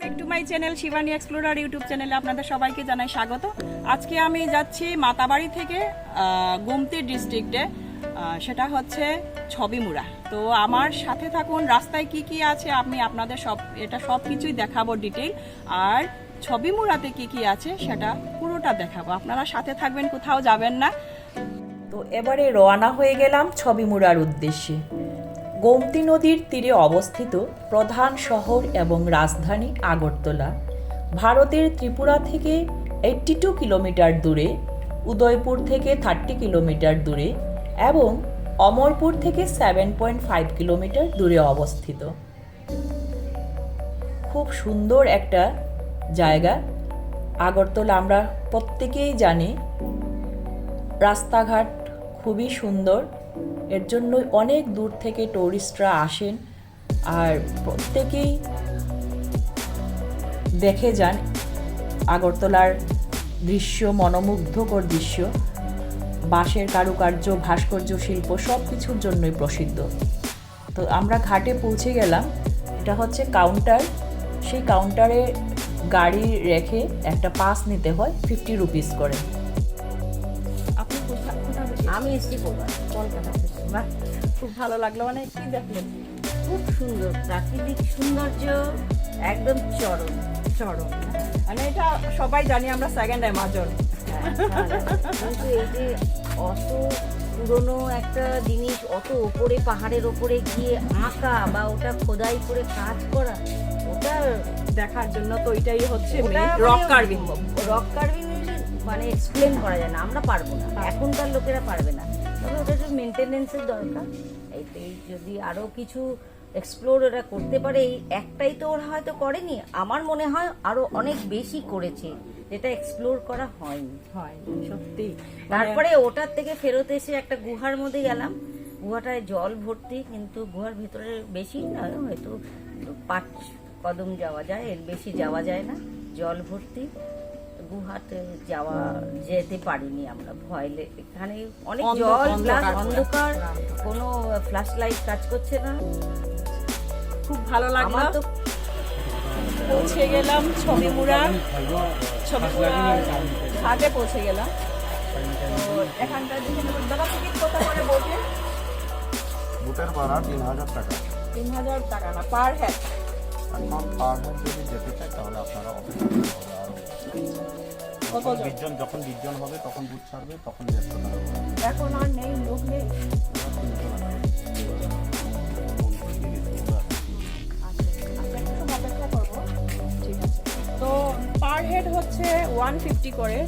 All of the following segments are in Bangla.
Back to my channel Shivani explorer YouTube চ্যানেলে আপনাদের সবাইকে জানাই স্বাগত। আজকে আমি যাচ্ছি মাতাবাড়ি থেকে গোমতি ডিস্ট্রিক্টে সেটা হচ্ছে ছবিমুড়া। তো আমার সাথে থাকুন, রাস্তায় কি কি আছে আমি আপনাদের সব, এটা সব কিছুই দেখাবো ডিটেল আর ছবিমুড়াতে কি কি আছে সেটা পুরোটা দেখাবো। আপনারা সাথে থাকবেন, কোথাও যাবেন না। তো এবারে রওনা হয়ে গেলাম ছবিমুড়ার উদ্দেশ্যে। গোমতী নদীর তীরে অবস্থিত প্রধান শহর এবং রাজধানী আগরতলা। ভারতের ত্রিপুরা থেকে এইট্টি টু কিলোমিটার দূরে, উদয়পুর থেকে থার্টি কিলোমিটার দূরে এবং অমরপুর থেকে সেভেন পয়েন্ট ফাইভ কিলোমিটার দূরে অবস্থিত। খুব সুন্দর একটা জায়গা। আগরতলা আমরা প্রত্যেকেই জানি। রাস্তাঘাট খুবই সুন্দর। এর জন্য অনেক দূর থেকে টুরিস্টরা আসেন আর প্রত্যেকেই দেখে যান আগরতলার দৃশ্য, মনোমুগ্ধকর দৃশ্য, বাঁশের কারুকার্য, ভাস্কর্য, শিল্প সব কিছুর জন্যই প্রসিদ্ধ। তো আমরা ঘাটে পৌঁছে গেলাম। এটা হচ্ছে কাউন্টার সেই কাউন্টারে গাড়ি রেখে একটা পাস নিতে হয় ফিফটি রুপিস করে। আমি এসছি কলকাতা থেকে। বাহ, খুব ভালো লাগল। মানে কি দেখলেন? খুব সুন্দর প্রাকৃতিক সৌন্দর্য একদম চরম চরম। মানে এটা সবাই জানি আমরা সেকেন্ড অ্যামাজন হ্যাঁ, কিন্তু এই যে অত পুরনো একটা জিনিস অত ওপরে পাহাড়ের ওপরে গিয়ে আঁকা বা ওটা খোদাই করে কাজ করা ওটা দেখার জন্য তো এটাই হচ্ছে রক কার্ভিং রক কার্ভিং মানে এক্সপ্লেন করা যায় না আমরা পারব না। এখনকার লোকেরা পারবে না। তবে ওটা একটু মেনটেনেন্সের দরকার। এই যদি আরও কিছু এক্সপ্লোর ওরা করতে পারে এই একটাই তো ওরা হয়তো করেনি। আমার মনে হয় আরও অনেক বেশি করেছে যেটা এক্সপ্লোর করা হয়নি। হয় সত্যি। তারপরে ওটার থেকে ফেরত এসে একটা গুহার মধ্যে গেলাম। গুহাটায় জল ভর্তি কিন্তু গুহার ভিতরে বেশি না হয়তো পাঁচ কদম যাওয়া যায় এর বেশি যাওয়া যায় না। জল ভর্তি গুহাতে যাওয়া যেতে পারিনি আমরা। ভয় লে- এখানে অনেক জল অন্ধকার প্লাস অন্ধকার কোনো ফ্ল্যাশ লাইট কাজ করছে না। খুব ভালো লাগল। তো পৌঁছে গেলাম ছবিমুড়া ছবিমুড়া ঘাটে পৌঁছে গেলাম। এখানকার দাদা টিকিট কত করে বোটে বুটের ভাড়া তিন হাজার টাকা। তিন হাজার টাকা না পার হেড এখন পার হেড যদি যেতে চাই তাহলে আপনারা অপেক্ষা করতে হবে আরও কত জন? বিশজন যখন বিশজন হবে তখন বুট ছাড়বে তখন। এখন আর নেই লোক নেই তো পার হেড হচ্ছে ওয়ান ফিফটি করে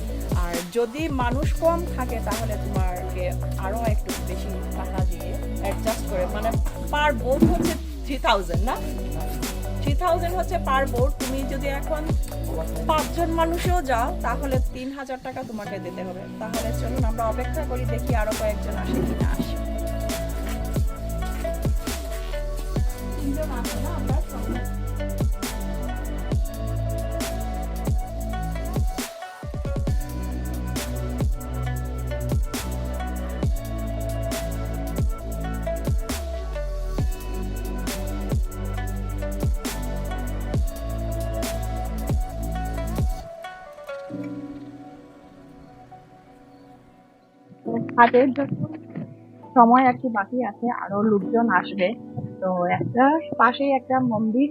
আর যদি মানুষ কম থাকে তাহলে তোমাকে আরও একটু বেশি টাকা দিয়ে অ্যাডজাস্ট করে মানে পার বোট হচ্ছে থ্রি থাউজেন্ড না থ্রি থাউজেন্ড হচ্ছে পার বোর্ড তুমি যদি এখন পাঁচজন মানুষেও যাও, তাহলে তিন হাজার টাকা তোমাকে দিতে হবে। তাহলে চলুন আমরা অপেক্ষা করি, দেখি আরও কয়েকজন আসে কিনা আসে। আসে না? হাটের যখন সময় একটু বাকি আছে, আরও লোকজন আসবে। তো একটা পাশেই একটা মন্দির,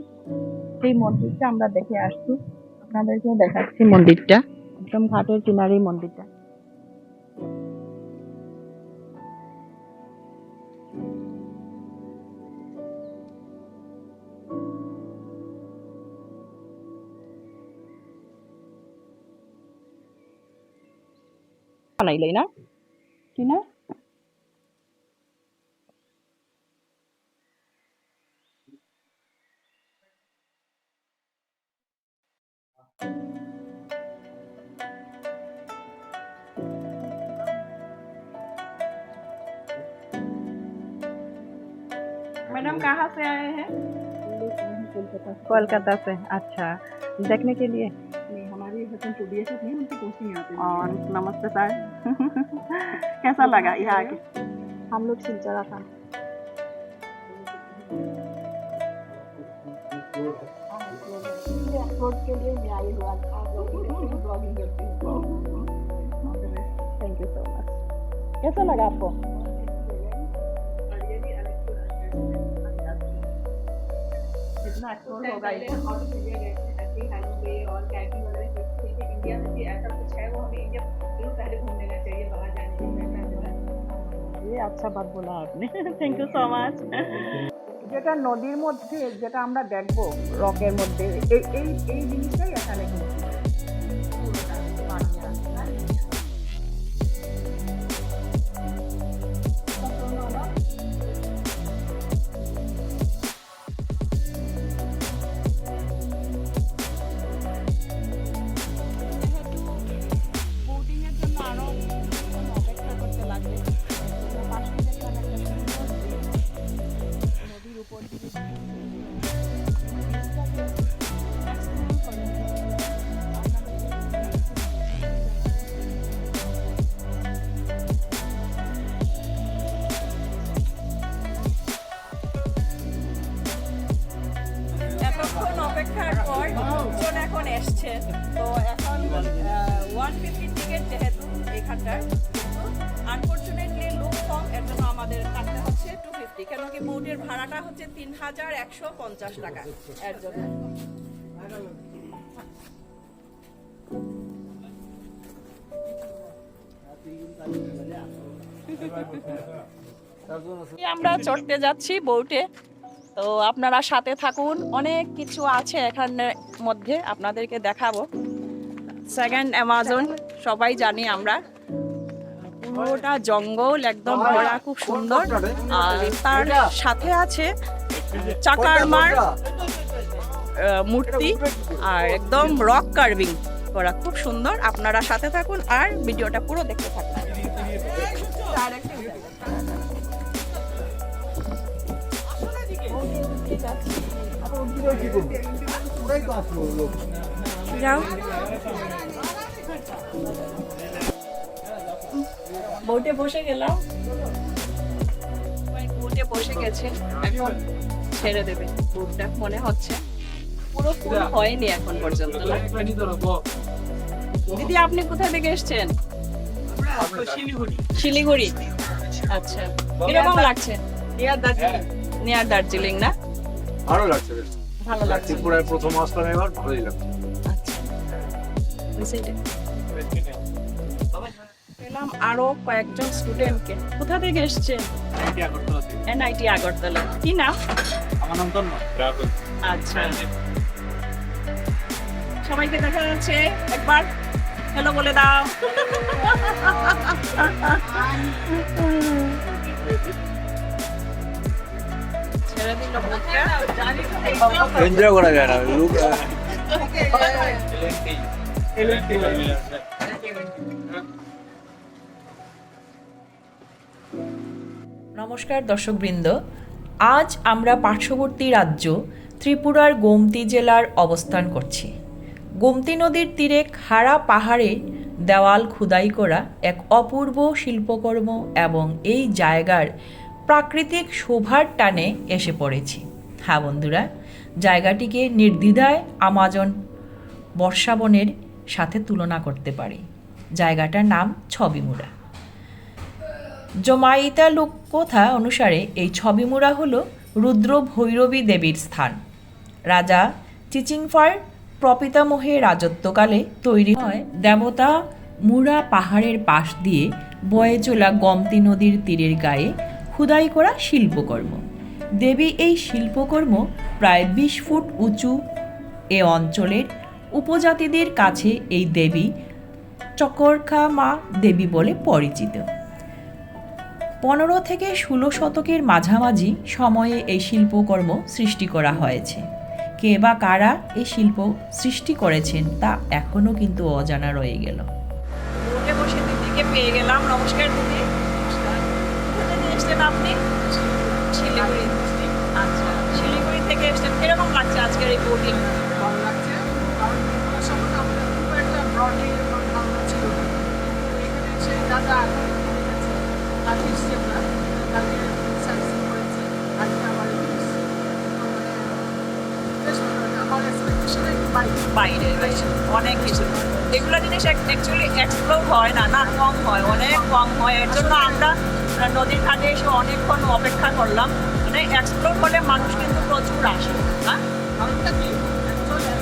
সেই মন্দিরটা আমরা দেখে আসছি। আপনাদেরকে দেখাচ্ছি মন্দিরটা। একদম ঘাটের কিনারেই মন্দিরটা। বানাইলাই না? না मैडम कहाँ से आए हैं? कोलकाता से। अच्छा। देखने के लिए? उनकी पोस्टिंग है और नमस्ते सर। कैसा लगा यहाँ आके? हम लोग सिलचरा था। हाँ, एक्सपोर्ट के लिए मैं आई हूँ ब्लॉगिंग करती हूँ थैंक यू सो मच कैसा लगा आपको जितना होगा और कैंपिंग वगैरह इंडिया में भी ऐसा कुछ है वो हमें इंडिया जरूर पहले घूम लेना चाहिए बाहर जाने के लिए ये अच्छा बात बोला आपने থ্যাংক ইউ সো মাচ যেটা নদীর মধ্যে যেটা আমরা দেখবো রকের মধ্যে এই এই এই জিনিসটাই এখানে কিন্তু うん。একশো পঞ্চাশ টাকা। আমরা চড়তে যাচ্ছি বোটে। তো আপনারা সাথে থাকুন। অনেক কিছু আছে এখানের মধ্যে, আপনাদেরকে দেখাবো। সেকেন্ড অ্যামাজন সবাই জানি আমরা। পুরোটা জঙ্গল, একদম ভরা, খুব সুন্দর। আর তার সাথে আছে চাকার মার মূর্তি আর একদম রক কার্ভিং করা খুব সুন্দর। আপনারা সাথে থাকুন আর ভিডিওটা পুরো দেখতে থাকুন। যাও। বোটে বসে গেলাম। বোটে বসে গেছে। এখন ছেড়ে দেবে। বোটটা মনে হচ্ছে পুরো ফুল হয়নি এখন পর্যন্ত না? দিদি আপনি কোথা থেকে এসেছেন? শিলিগুড়ি। আচ্ছা। কীরকম লাগছে? নিয়ার দার্জিলিং। না? ভালো লাগছে ভালো লাগছে। ত্রিপুরায় প্রথম আসলাম এবার ভালোই লাগছে। আচ্ছা। পেলাম আরও কয়েকজন স্টুডেন্টকে কোথা থেকে এসছেন? এনআইটি আগরতলা। কি নাম? আমার নাম তন্ম আচ্ছা। সবাইকে দেখা যাচ্ছে একবার। হ্যালো বলে দাও। ছেড়ে দিল মুখটা। এনজয় করা যায় না। লোক নমস্কার দর্শকবৃন্দ। আজ আমরা পার্শ্ববর্তী রাজ্য ত্রিপুরার গোমতি জেলার অবস্থান করছি। গোমতি নদীর তীরে খাড়া পাহাড়ে দেওয়াল খুদাই করা এক অপূর্ব শিল্পকর্ম এবং এই জায়গার প্রাকৃতিক শোভার টানে এসে পড়েছি। হ্যাঁ বন্ধুরা, জায়গাটিকে নির্দ্বিধায় আমাজন বর্ষাবনের সাথে তুলনা করতে পারি। জায়গাটার নাম ছবিমুড়া। জমাইতা লোককথা অনুসারে এই ছবিমুড়া হল রুদ্র ভৈরবী দেবীর স্থান। রাজা চিচিংফার প্রপিতামহের রাজত্বকালে তৈরি হয় দেবতা মুড়া পাহাড়ের পাশ দিয়ে বয়ে চলা গমতি নদীর তীরের গায়ে খুদাই করা শিল্পকর্ম। দেবী এই শিল্পকর্ম প্রায় বিশ ফুট উঁচু এ অঞ্চলের উপজাতিদের কাছে এই দেবী চকরখা মা দেবী বলে পরিচিত। পনেরো থেকে ষোলো শতকের মাঝামাঝি সময়ে এই শিল্পকর্ম সৃষ্টি করা হয়েছে। কে বা কারা এই শিল্প সৃষ্টি করেছেন তা এখনও কিন্তু অজানা রয়ে গেল। বসে দিদিকে পেয়ে গেলাম। নমস্কার দিদি। এসছেন আপনি? শিলিগুড়ি। আচ্ছা শিলিগুড়ি থেকে এসছেন। কীরকম লাগছে আজকের এই বোটিং ভালো লাগছে। কারণ সম্বন্ধে আমাদের খুব একটা ব্রডলি ধারণা ছিল এখানে এসে যা যা এখন গেছে কালকে এসছি আমরা কালকে সার্ভিসিং করেছি আজকে আবার এখানে এসছি। তো মানে বেশ ভালো লাগে। বাইরে অনেক কিছু এগুলো জিনিস অ্যাকচুয়ালি এক্সপ্লোর হয় না না কম হয় অনেক কম হয় এর জন্য আমরা নদীর ঘাটে এসে অনেকক্ষণ অপেক্ষা করলাম মানে এক্সপ্লোর করলে মানুষ কিন্তু প্রচুর আসে হ্যাঁ কি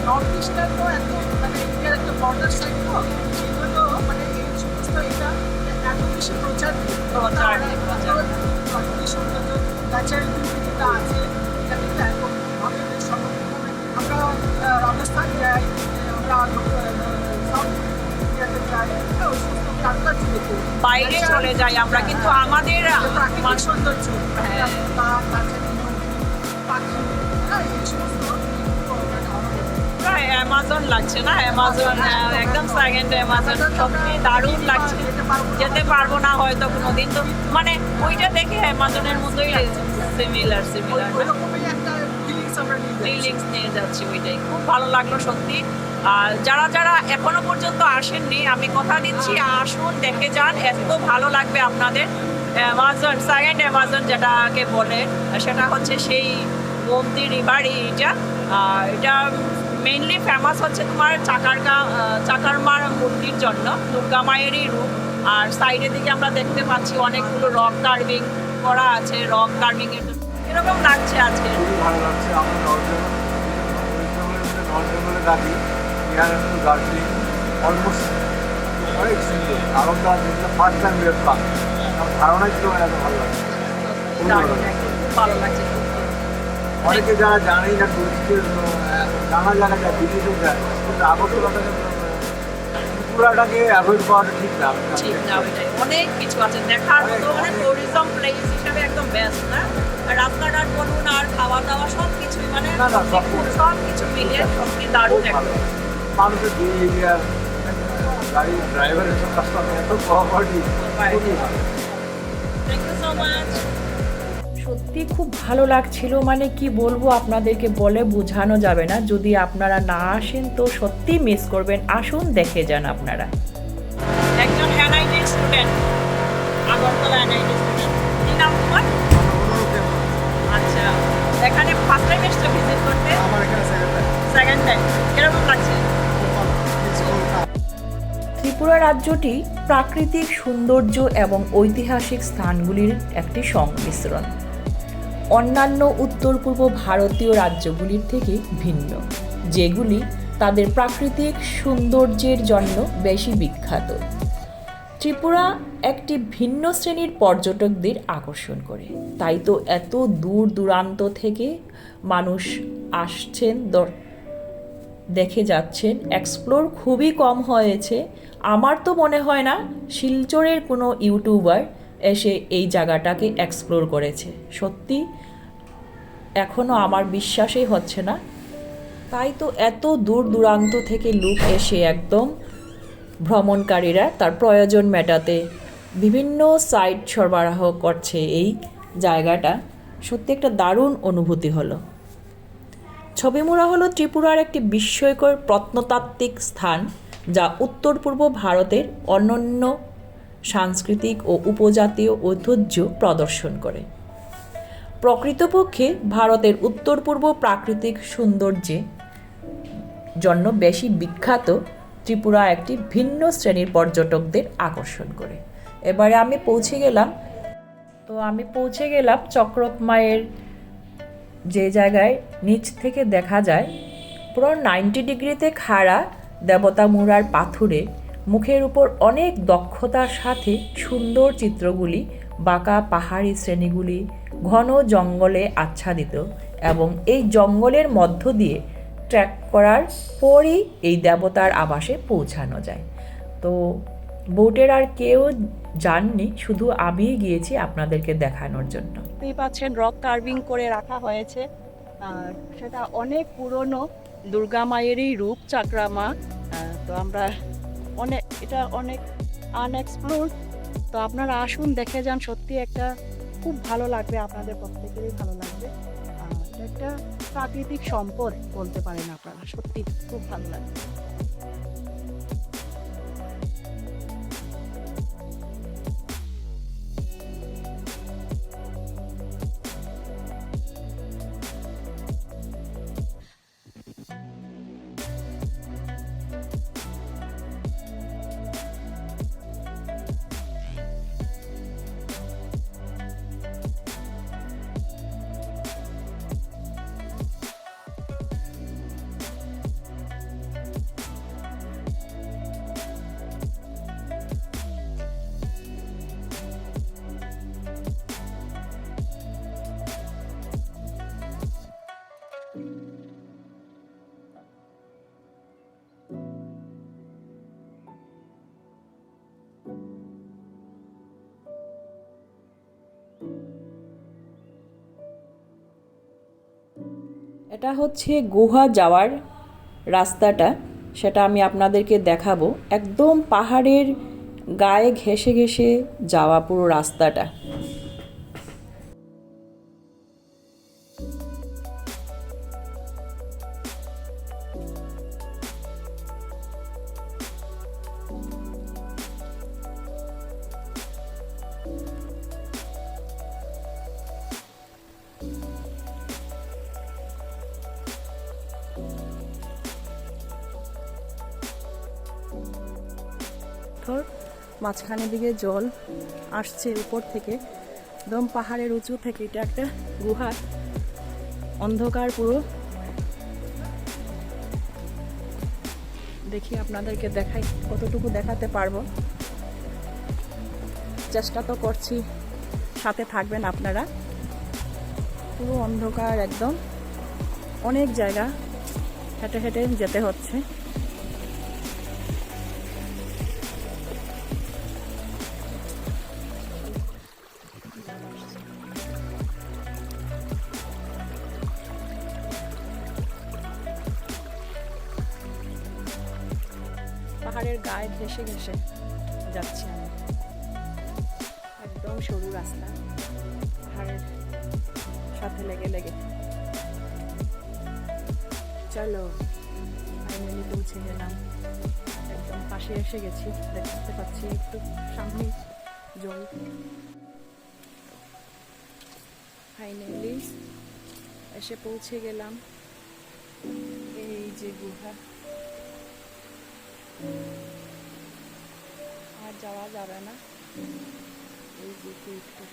নর্থ ইস্টার তো এত মানে ইন্ডিয়ার একটা বর্ডার তো মানে এই সমস্ত এটা এত বেশি প্রচার। প্রচার প্রচার সৌন্দর্য ন্যাচারাল বিউটি যেটা আছে রাজস্থান যাই আমরা হ্যাঁ, বাইরে চলে যাই আমরা কিন্তু আমাদের প্রাকৃতিক সৌন্দর্য। হ্যাঁ। হ্যাঁ মানে আমাদের প্রায় অ্যামাজন লাগছে না? অ্যামাজন একদম সেকেন্ড অ্যামাজন। সত্যি দারুণ লাগছে। যেতে পারব না হয়তো কোনোদিন। তো মানে ওইটা দেখে অ্যামাজনের মতোই সিমিলার সিমিলার ফিলিংস নিয়ে যাচ্ছি। ওইটাই। খুব ভালো লাগল সত্যি। আর যারা যারা এখনও পর্যন্ত আসেননি, আমি কথা দিচ্ছি, আসুন, দেখে যান, এত ভালো লাগবে আপনাদের। অ্যামাজন সেকেন্ড অ্যামাজন যেটাকে বলে, সেটা হচ্ছে সেই গোমতি রিভারই এটা এটা মেইনলি ফেমাস হচ্ছে তোমার চাকারগা, চাকারমার মূর্তির জন্য, দুর্গা মায়েরই রূপ আর সাইডের দিকে আমরা দেখতে পাচ্ছি অনেকগুলো রক কার্ভিং করা আছে। রক কার্ভিং এরকম লাগছে আজকে? খুবই ভালো লাগছে আমরা নর্থ বেঙ্গল নর্থ বেঙ্গলে থাকি এখানে কিন্তু দার্জিলিং অলমোস্ট অনেক সুন্দর। আরও তার ফার্স্ট টাইম দেখলাম আমার ধারণাই ছিল না এত ভালো লাগছে। ভালো লাগছে। অনেকে যারা জানেই না টুরিস্টের নানা জায়গায় যায় বিদেশে যায়। কিন্তু আগরতলাটাকে ত্রিপুরাটাকে অ্যাভয়েড করাটা ঠিক না। ঠিক না অনেক কিছু আছে। দেখার মতো মানে ট্যুরিজম প্লেস হিসাবে একদম বেস্ট না? রাস্তাঘাট বলুন আর খাওয়া দাওয়া সব কিছুই মানে না, না, সব কিছু। কিছু সত্যি দারুণ খুব ভালো। একদম মানুষের বিহেভিয়ার গাড়ি ড্রাইভারের সব কাস্টমার এত cooperative thank you so much সত্যি খুব ভালো লাগছিল মানে কি বলব আপনাদেরকে বলে বোঝানো যাবে না। যদি আপনারা না আসেন তো সত্যি মিস করবেন। আসুন দেখে যান আপনারা। একজন স্টুডেন্ট আগরতলা ত্রিপুরা রাজ্যটি প্রাকৃতিক সৌন্দর্য এবং ঐতিহাসিক স্থানগুলির একটি সংমিশ্রণ। অন্যান্য উত্তর পূর্ব ভারতীয় রাজ্যগুলির থেকে ভিন্ন, যেগুলি তাদের প্রাকৃতিক সৌন্দর্যের জন্য বেশি বিখ্যাত। ত্রিপুরা একটি ভিন্ন শ্রেণির পর্যটকদের আকর্ষণ করে। তাই তো এত দূর দূরান্ত থেকে মানুষ আসছেন দেখে যাচ্ছেন এক্সপ্লোর খুবই কম হয়েছে। আমার তো মনে হয় না শিলচরের কোনো ইউটিউবার এসে এই জায়গাটাকে এক্সপ্লোর করেছে। সত্যি এখনও আমার বিশ্বাসই হচ্ছে না। তাই তো এত দূর দূরান্ত থেকে লোক এসে একদম ভ্রমণকারীরা তার প্রয়োজন মেটাতে বিভিন্ন সাইট সরবরাহ করছে এই জায়গাটা। সত্যি একটা দারুণ অনুভূতি হলো। ছবিমুড়া হলো ত্রিপুরার একটি বিস্ময়কর প্রত্নতাত্ত্বিক স্থান যা উত্তর পূর্ব ভারতের অনন্য সাংস্কৃতিক ও উপজাতীয় ঐতিহ্য প্রদর্শন করে। প্রকৃতপক্ষে ভারতের উত্তর পূর্ব প্রাকৃতিক সৌন্দর্যে জন্য বেশি বিখ্যাত ত্রিপুরা একটি ভিন্ন শ্রেণির পর্যটকদের আকর্ষণ করে। এবারে আমি পৌঁছে গেলাম, তো আমি পৌঁছে গেলাম চক্রত মায়ের যে জায়গায় নিচ থেকে দেখা যায়, পুরো নাইনটি ডিগ্রিতে খাড়া দেবতা মুরার পাথুরে, মুখের উপর অনেক দক্ষতার সাথে সুন্দর চিত্রগুলি, বাঁকা পাহাড়ি শ্রেণীগুলি, ঘন জঙ্গলে আচ্ছাদিত এবং এই জঙ্গলের মধ্য দিয়ে ট্র্যাক করার পরই এই দেবতার আবাসে পৌঁছানো যায়। তো বোটের আর কেউ যাননি শুধু আমিই গিয়েছি আপনাদেরকে দেখানোর জন্য। দেখতেই পাচ্ছেন, রক কার্ভিং করে রাখা হয়েছে। আর সেটা অনেক পুরনো, দুর্গা মায়েরই রূপ চাকরা মা তো আমরা অনেক, এটা অনেক আনএক্সপ্লোর তো আপনারা আসুন, দেখে যান, সত্যি একটা খুব ভালো লাগবে, আপনাদের প্রত্যেকেরই ভালো লাগবে। একটা প্রাকৃতিক সম্পদ বলতে পারেন আপনারা, সত্যি খুব ভালো লাগবে। এটা হচ্ছে গুহা যাওয়ার রাস্তাটা, সেটা আমি আপনাদেরকে দেখাবো। একদম পাহাড়ের গায়ে ঘেসে ঘেসে যাওয়া পুরো রাস্তাটা। মাঝখানের দিকে জল আসছে উপর থেকে। একদম পাহাড়ের উঁচু থেকে, এটা একটা গুহা। অন্ধকার পুরো। দেখি আপনাদেরকে দেখাই, কতটুকু দেখাতে পারব। চেষ্টা তো করছি, সাথে থাকবেন আপনারা। পুরো অন্ধকার একদম। অনেক জায়গা হেঁটে হেঁটে যেতে হচ্ছে। ঘেসে ঘেসে যাচ্ছি আমি। একদম সরু রাস্তা। পাহাড়ের সাথে লেগে লেগে। চলো ফাইনালি পৌঁছে গেলাম। একদম পাশে এসে গেছি। দেখতে পাচ্ছি একটু সামনে জল। ফাইনালি এসে পৌঁছে গেলাম। এই যে গুহা। যাওয়া যাবে না। এই দিকে একটু।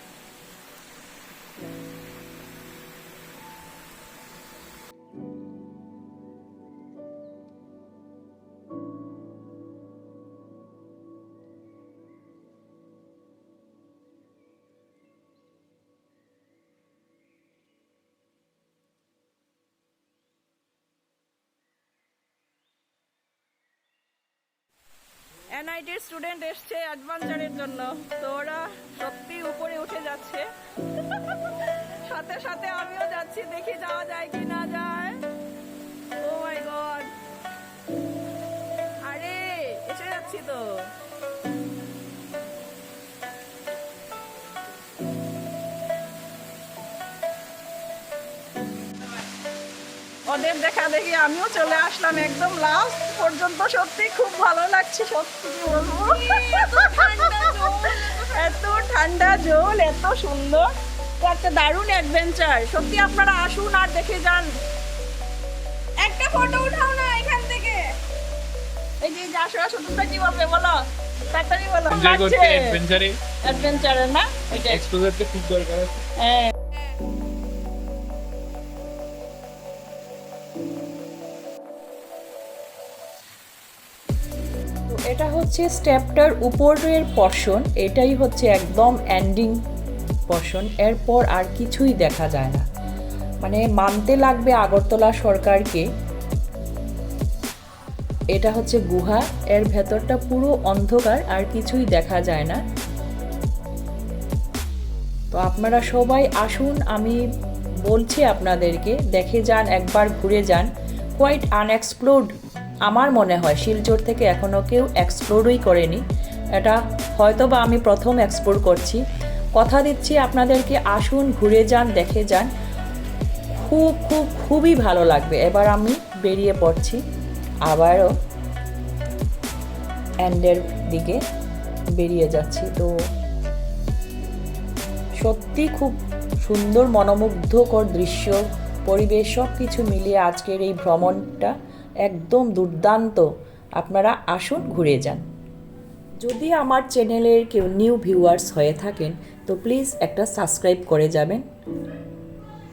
এনআইটির স্টুডেন্ট এসছে অ্যাডভেঞ্চারের জন্য। তো ওরা সত্যি উপরে উঠে যাচ্ছে। সাথে সাথে আমিও যাচ্ছি, দেখি যাওয়া যায় কি না যায়। ওদের দেখা দেখি আমিও চলে আসলাম একদম লাস্ট পর্যন্ত। সত্যি খুব ভালো লাগছে সত্যি বলব? এত ঠান্ডা জল এত সুন্দর। একটা দারুণ অ্যাডভেঞ্চার সত্যি আপনারা আসুন আর দেখে যান। একটা ফটো উঠাও না এখান থেকে। এই যে আসো আসো তোমরা কি বলবে বলো? তাড়াতাড়ি বলো। করতে অ্যাডভেঞ্চারে না? ওইটা এক্সপোজার তো খুব দরকার আছে। হ্যাঁ। হচ্ছে স্টেপটার উপরের পর্শন এটাই হচ্ছে একদম এন্ডিং পর্শন এরপর আর কিছুই দেখা যায় না। মানে মানতে লাগবে আগরতলা সরকারকে, এটা হচ্ছে গুহা, এর ভেতরটা পুরো অন্ধকার, আর কিছুই দেখা যায় না। তো আপনারা সবাই আসুন, আমি বলছি আপনাদেরকে, দেখে যান, একবার ঘুরে যান কোয়াইট আনএক্সপ্লোর্ড আমার মনে হয় শিলচর থেকে এখনও কেউ এক্সপ্লোরই করেনি। এটা হয়তো বা আমি প্রথম এক্সপ্লোর করছি। কথা দিচ্ছি আপনাদেরকে, আসুন, ঘুরে যান, দেখে যান। খুব খুব, খুবই ভালো লাগবে। এবার আমি বেরিয়ে পড়ছি। আবারও অ্যান্ডের দিকে বেরিয়ে যাচ্ছি। তো সত্যি খুব সুন্দর, মনোমুগ্ধকর দৃশ্য, পরিবেশ সব কিছু মিলিয়ে আজকের এই ভ্রমণটা। একদম দুর্দান্ত। আপনারা আসুন ঘুরে যান। যদি আমার চ্যানেলের কেউ নিউ ভিউয়ার্স হয়ে থাকেন তো প্লিজ একটা সাবস্ক্রাইব করে যাবেন।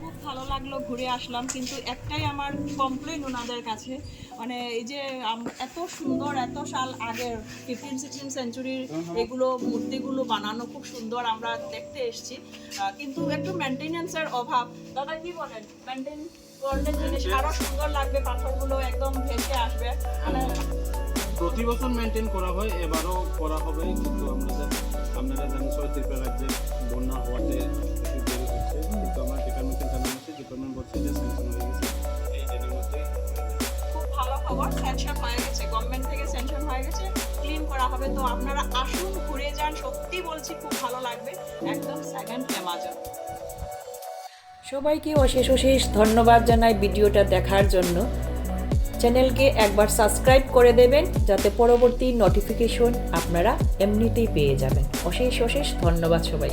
খুব ভালো লাগল ঘুরে আসলাম কিন্তু একটাই আমার কমপ্লেন ওনাদের কাছে। মানে এই যে আম- এত সুন্দর এত সাল আগের ফিফটিন সিক্সটিন সেঞ্চুরির এগুলো মূর্তিগুলো বানানো খুব সুন্দর আমরা দেখতে এসেছি। কিন্তু একটু মেনটেনেন্সের অভাব। দাদা কি বলেন? মেনটেন জিনিস আরও সুন্দর লাগবে পাথরগুলো একদম ভেসে আসবে। মানে প্রতি বছর মেনটেন করা হয় এবারও করা হবে কিন্তু আমরা জানি আপনারা জানেন ত্রিপুরা রাজ্যে বন্যা হওয়াতে একটু দেরি হচ্ছে কিন্তু আমার ডিপার্টমেন্টকে জানানো হচ্ছে ডিপার্টমেন্ট বলছে যে স্যাংশন হয়ে গেছে। খুব ভালো খবর স্যাংশন হয়ে গেছে গভর্নমেন্ট থেকে স্যাংশন হয়ে গেছে ক্লিন করা হবে। তো আপনারা আসুন ঘুরে যান সত্যি বলছি খুব ভালো লাগবে একদম সেকেন্ড অ্যামাজন সবাইকে অশেষ অশেষ ধন্যবাদ জানাই ভিডিওটা দেখার জন্য। চ্যানেলকে একবার সাবস্ক্রাইব করে দেবেন, যাতে পরবর্তী নোটিফিকেশন আপনারা এমনিতেই পেয়ে যাবেন। অশেষ অশেষ ধন্যবাদ সবাই